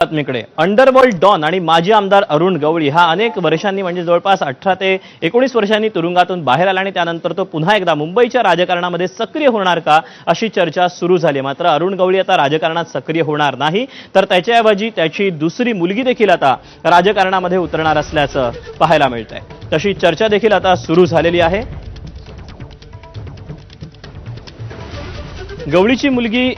बातमीकडे underworld don आणि माजी आमदार अरुण गवळी हा अनेक वर्षांनी म्हणजे जवळपास अठरा ते एकोणीस वर्षांनी तुरुंगातून बाहेर आला आणि त्यानंतर तो पुन्हा एकदा मुंबईच्या राजकारणामध्ये सक्रिय होणार का अशी चर्चा सुरू झाली. मात्र अरुण गवळी आता राजकारणात सक्रिय होणार नाही तर त्याच्याऐवजी त्याची दुसरी मुलगी देखील आता राजकारणामध्ये उतरणार असल्याचं पाहायला मिळत आहे तशी चर्चा देखील आता सुरू झालेली आहे. गवळीची मुलगी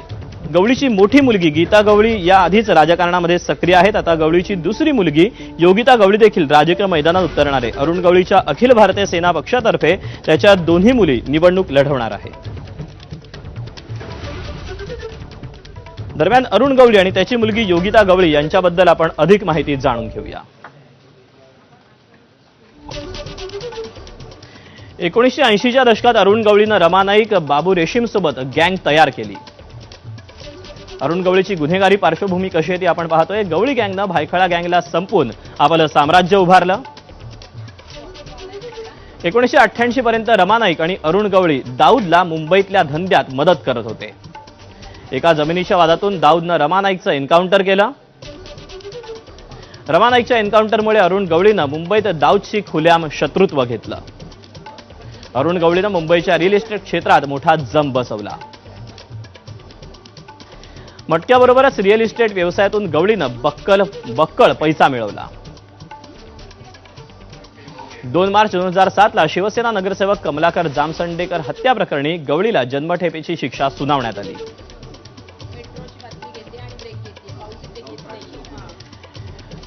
गवळीची मोठी मुलगी गीता गवळी या आधीच राजकारणामध्ये सक्रिय आहेत. आता गवळीची दुसरी मुलगी योगिता गवळी देखील राजकीय मैदानात उतरणार आहे. अरुण गवळीच्या अखिल भारतीय सेना पक्षातर्फे त्याच्या दोन्ही मुली निवडणूक लढवणार आहे. दरम्यान अरुण गवळी आणि त्याची मुलगी योगिता गवळी यांच्याबद्दल आपण अधिक माहिती जाणून घेऊया. एकोणीसशे ऐंशीच्या दशकात अरुण गवळीनं रमा नाईक बाबू रेशीमसोबत गँग तयार केली. अरुण गवळीची गुन्हेगारी पार्श्वभूमी कशी आहे ती आपण पाहतोय. गवळी गँगनं भायखळा गँगला संपून आपलं साम्राज्य उभारलं. एकोणीसशे अठ्ठ्याऐंशी पर्यंत रमा नाईक आणि अरुण गवळी दाऊदला मुंबईतल्या धंद्यात मदत करत होते. एका जमिनीच्या वादातून दाऊदनं रमा नाईकचं एन्काउंटर केलं. रमा नाईकच्या एन्काउंटरमुळे अरुण गवळीनं मुंबईत दाऊदशी खुल्याम शत्रुत्व घेतलं. अरुण गवळीनं मुंबईच्या रिअल इस्टेट क्षेत्रात मोठा जम बसवला. मटक्याबरोबरच रिअल इस्टेट व्यवसायातून गवळीनं बक्कल बक्कळ पैसा मिळवला. दोन मार्च दोन हजार सातला शिवसेना नगरसेवक कमलाकर जामसंडेकर हत्या प्रकरणी गवळीला जन्मठेपेची शिक्षा सुनावण्यात आली.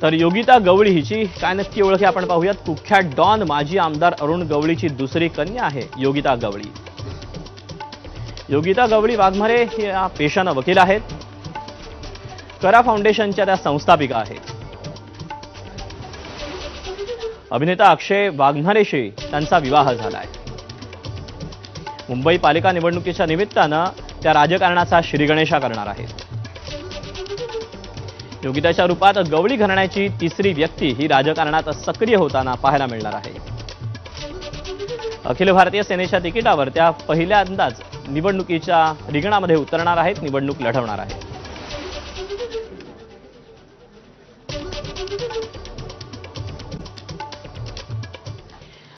तर योगिता गवळी हिची काय नक्की ओळख आहे आपण पाहूयात. कुख्यात डॉन माजी आमदार अरुण गवळीची दुसरी कन्या आहे योगिता गवळी. योगिता गवळी वाघमारे या पेशानं वकील आहेत. करा फाउंडेशनच्या त्या संस्थापिका आहेत. अभिनेता अक्षय वाघमारेशी त्यांचा विवाह झालाय. मुंबई पालिका निवडणुकीच्या निमित्तानं त्या राजकारणाचा श्रीगणेशा करणार आहेत. योगिताच्या रूपात गवळी घराण्याची तिसरी व्यक्ती ही राजकारणात सक्रिय होताना पाहायला मिळणार आहे. अखिल भारतीय सेनेच्या तिकिटावर त्या पहिल्यांदाच निवडणुकीच्या रिंगणामध्ये उतरणार आहेत निवडणूक लढवणार आहेत.